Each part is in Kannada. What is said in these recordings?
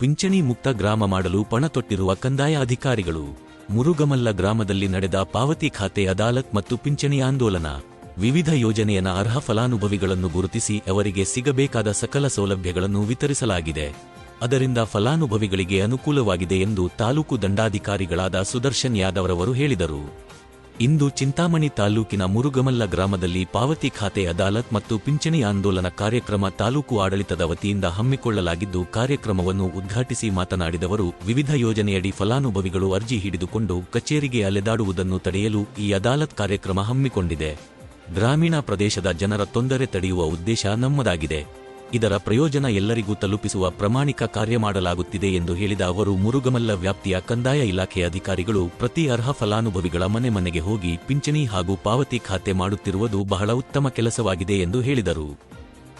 ಪಿಂಚಣಿ ಮುಕ್ತ ಗ್ರಾಮ ಮಾಡಲು ಪಣ ತೊಟ್ಟಿರುವ ಕಂದಾಯ ಅಧಿಕಾರಿಗಳು ಮುರುಗಮಲ್ಲ ಗ್ರಾಮದಲ್ಲಿ ನಡೆದ ಪಾವತಿ ಖಾತೆ ಅದಾಲತ್ ಮತ್ತು ಪಿಂಚಣಿ ಆಂದೋಲನ, ವಿವಿಧ ಯೋಜನೆಯನ ಅರ್ಹ ಫಲಾನುಭವಿಗಳನ್ನು ಗುರುತಿಸಿ ಅವರಿಗೆ ಸಿಗಬೇಕಾದ ಸಕಲ ಸೌಲಭ್ಯಗಳನ್ನು ವಿತರಿಸಲಾಗಿದೆ. ಅದರಿಂದ ಫಲಾನುಭವಿಗಳಿಗೆ ಅನುಕೂಲವಾಗಿದೆ ಎಂದು ತಾಲೂಕು ದಂಡಾಧಿಕಾರಿಗಳಾದ ಸುದರ್ಶನ್ ಯಾದವ್ರವರು ಹೇಳಿದರು. ಇಂದು ಚಿಂತಾಮಣಿ ತಾಲೂಕಿನ ಮುರುಗಮಲ್ಲ ಗ್ರಾಮದಲ್ಲಿ ಪಾವತಿ ಖಾತೆ ಅದಾಲತ್ ಮತ್ತು ಪಿಂಚಣಿ ಆಂದೋಲನ ಕಾರ್ಯಕ್ರಮ ತಾಲೂಕು ಆಡಳಿತದ ವತಿಯಿಂದ ಹಮ್ಮಿಕೊಳ್ಳಲಾಗಿದ್ದು ಕಾರ್ಯಕ್ರಮವನ್ನು ಉದ್ಘಾಟಿಸಿ ಮಾತನಾಡಿದವರು, ವಿವಿಧ ಯೋಜನೆಯಡಿ ಫಲಾನುಭವಿಗಳು ಅರ್ಜಿ ಹಿಡಿದುಕೊಂಡು ಕಚೇರಿಗೆ ಅಲೆದಾಡುವುದನ್ನು ತಡೆಯಲು ಈ ಅದಾಲತ್ ಕಾರ್ಯಕ್ರಮ ಹಮ್ಮಿಕೊಂಡಿದೆ. ಗ್ರಾಮೀಣ ಪ್ರದೇಶದ ಜನರ ತೊಂದರೆ ತಡೆಯುವ ಉದ್ದೇಶ ನಮ್ಮದಾಗಿದೆ. ಇದರ ಪ್ರಯೋಜನ ಎಲ್ಲರಿಗೂ ತಲುಪಿಸುವ ಪ್ರಾಮಾಣಿಕ ಕಾರ್ಯ ಮಾಡಲಾಗುತ್ತಿದೆ ಎಂದು ಹೇಳಿದ ಅವರು, ಮುರುಗಮಲ್ಲ ವ್ಯಾಪ್ತಿಯ ಕಂದಾಯ ಇಲಾಖೆ ಅಧಿಕಾರಿಗಳು ಪ್ರತಿ ಅರ್ಹ ಫಲಾನುಭವಿಗಳ ಮನೆ ಮನೆಗೆ ಹೋಗಿ ಪಿಂಚಣಿ ಹಾಗೂ ಪಾವತಿ ಖಾತೆ ಮಾಡುತ್ತಿರುವುದು ಬಹಳ ಉತ್ತಮ ಕೆಲಸವಾಗಿದೆ ಎಂದು ಹೇಳಿದರು.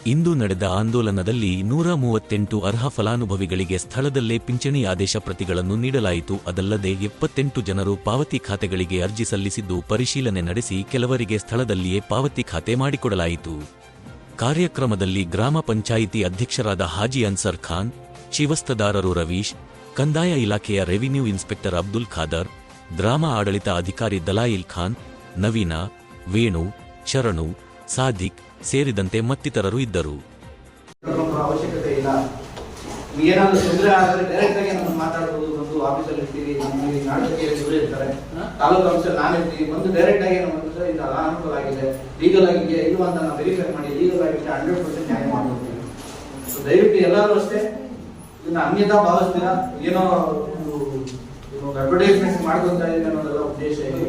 ಇಂದು ನಡೆದ ಆಂದೋಲನದಲ್ಲಿ ನೂರ ಮೂವತ್ತೆಂಟು ಅರ್ಹ ಫಲಾನುಭವಿಗಳಿಗೆ ಸ್ಥಳದಲ್ಲೇ ಪಿಂಚಣಿ ಆದೇಶ ಪ್ರತಿಗಳನ್ನು ನೀಡಲಾಯಿತು. ಅದಲ್ಲದೆ ಎಪ್ಪತ್ತೆಂಟು ಜನರು ಪಾವತಿ ಖಾತೆಗಳಿಗೆ ಅರ್ಜಿ ಸಲ್ಲಿಸಿದ್ದು ಪರಿಶೀಲನೆ ನಡೆಸಿ ಕೆಲವರಿಗೆ ಸ್ಥಳದಲ್ಲಿಯೇ ಪಾವತಿ ಖಾತೆ ಮಾಡಿಕೊಡಲಾಯಿತು. ಕಾರ್ಯಕ್ರಮದಲ್ಲಿ ಗ್ರಾಮ ಪಂಚಾಯಿತಿ ಅಧ್ಯಕ್ಷರಾದ ಹಾಜಿ ಅನ್ಸರ್ ಖಾನ್ ಶಿವಸ್ತದಾರರು ರವೀಶ್, ಕಂದಾಯ ಇಲಾಖೆಯ ರೆವಿನ್ಯೂ ಇನ್ಸ್ಪೆಕ್ಟರ್ ಅಬ್ದುಲ್ ಖಾದರ್, ಗ್ರಾಮ ಆಡಳಿತ ಅಧಿಕಾರಿ ದಲಾಯಿಲ್ ಖಾನ್, ನವೀನ, ವೇಣು, ಶರಣು, ಸಾದಿಕ್ ಸೇರಿದಂತೆ ಮತ್ತಿತರರು ಇದ್ದರು. ಏನಾದ್ರು ತೊಂದರೆ ಆದರೆ ಡೈರೆಕ್ಟ್ ಆಗಿ ನಮ್ಮನ್ನು ಮಾತಾಡ್ಬೋದು, ಬಂದು ಆಫೀಸಲ್ಲಿ ಇರ್ತೀವಿ, ನಮ್ಮಲ್ಲಿ ನಾಟಕೀಯ ಇವರು ಇರ್ತಾರೆ. ತಾಲೂಕು ಆಫೀಸಲ್ಲಿ ನಾನು ಇರ್ತೀವಿ, ಬಂದು ಡೈರೆಕ್ಟ್ ಆಗಿ ನಮ್ಮ ಹತ್ರ ಇದು ಅನಾನುಕೂಲ ಆಗಿದೆ ಲೀಗಲ್ ಆಗಿದೆ ಇದು ಅಂತ ನಾವು ವೆರಿಫೈ ಮಾಡಿ ಲೀಗಲ್ ಆಗಿದೆ ಹಂಡ್ರೆಡ್ ಪರ್ಸೆಂಟ್ ನ್ಯಾಯ ಮಾಡ್ಕೊಡ್ತೀವಿ. ಸೊ ದಯವಿಟ್ಟು ಎಲ್ಲರೂ ಅಷ್ಟೇ, ಇದನ್ನ ಅನ್ಯತಾ ಭಾವಿಸ್ತೀರಾ? ಏನೋ ಅಡ್ವರ್ಟೈಸ್ಮೆಂಟ್ ಮಾಡ್ಕೊಂತ ಇದೆ ಅನ್ನೋದೆಲ್ಲ ಉದ್ದೇಶ ಇದೆ.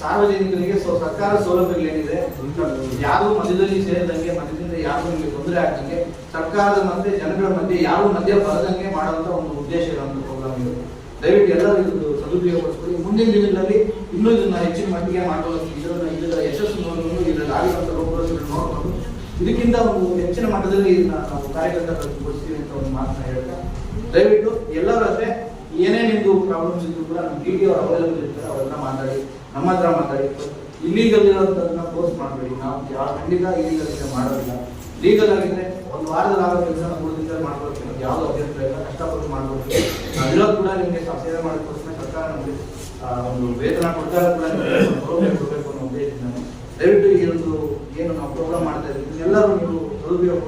ಸಾರ್ವಜನಿಕರಿಗೆ ಸೊ ಸರ್ಕಾರ ಸೌಲಭ್ಯಗಳೇನಿದೆ ಯಾರು ಮಧ್ಯದಲ್ಲಿ ಸೇರಿದಂಗೆ ಮಧ್ಯದಿಂದ ಯಾರು ನಿಮಗೆ ತೊಂದರೆ ಆಗ್ದಂಗೆ ಸರ್ಕಾರದ ಮಧ್ಯೆ, ಜನಗಳ ಮಧ್ಯೆ ಯಾರು ಮಧ್ಯ ಬರದಂಗೆ ಮಾಡುವಂತ ಒಂದು ಉದ್ದೇಶ ಇರುವಂತ ಪ್ರೋಗ್ರಾಮ್ ಇದು. ದಯವಿಟ್ಟು ಎಲ್ಲರೂ ಇದು ಸದುಪಯೋಗ ಪಡಿಸ್ಕೊಳ್ಳಿ ಮುಂದಿನ ದಿನಗಳಲ್ಲಿ ಇನ್ನೂ ಇದನ್ನ ಹೆಚ್ಚಿನ ಮಟ್ಟಿಗೆ ಮಾಡೋದು ಇದನ್ನ ಇದರ ಯಶಸ್ಸು ನೋಡೋದು ಇದರಲ್ಲಿ ಆಗಿರುವಂತ ನೋಡ್ಕೊಂಡು ಇದಕ್ಕಿಂತ ಒಂದು ಹೆಚ್ಚಿನ ಮಟ್ಟದಲ್ಲಿ ಇದನ್ನ ನಾವು ಕಾರ್ಯಕರ್ತಗೊಳಿಸ್ತೀವಿ ಅಂತ ಒಂದು ಮಾತನ್ನ ಹೇಳ್ತಾ, ದಯವಿಟ್ಟು ಎಲ್ಲರ ಹತ್ರ ಏನೇ ನಿಮ್ದು ಪ್ರಾಬ್ಲಮ್ಸ್ ಇದ್ರು ಕೂಡ ನಮ್ಮ ಡಿ ಡಿ ಅವ್ರು ಅವೈಲೇಬಲ್ ಇರ್ತಾರೆ, ಅವರೆಲ್ಲ ಮಾತಾಡಿ, ನಮ್ಮ ಹತ್ರ ಮಾತಾಡಿ, ಇಲ್ಲೀಗಲ್ ಪೋಸ್ಟ್ ಮಾಡಬೇಡಿ. ನಾವು ಯಾವ ಖಂಡಿತ ಇಲ್ಲಿಗಲ್ಲಿ ಮಾಡೋದಿಲ್ಲ. ಲೀಗಲ್ ಆಗಿದ್ರೆ ಒಂದು ವಾರದಲ್ಲಿ ಆಗೋ ಕೆಲಸ ಮೂರು ದಿನದಲ್ಲಿ ಮಾಡ್ಕೊಳ್ತೀವಿ ನಮ್ಗೆ ಯಾವ್ದು ಇಲ್ಲ ಕಷ್ಟಪಟ್ಟು ಮಾಡ್ಕೊಳ್ತೀವಿ ನಾವಿರೋದು ಕೂಡ ನಿಮಗೆ ಸೇವೆ ಮಾಡೋದಕ್ಕೋಸ್ಕರ ಸರ್ಕಾರ ನಮಗೆ ಒಂದು ವೇತನ ಕೊಡ್ತಾ ಕೂಡ ಕೊಡಬೇಕು ಅನ್ನೋ ಉದ್ದೇಶದಿಂದ ದಯವಿಟ್ಟು ಈ ಒಂದು ಏನು ನಾವು ಪ್ರೋಗ್ರಾಮ್ ಮಾಡ್ತಾ ಇದ್ದೀವಿ ಎಲ್ಲರೂ ನೀವು ಸದುಪಯೋಗ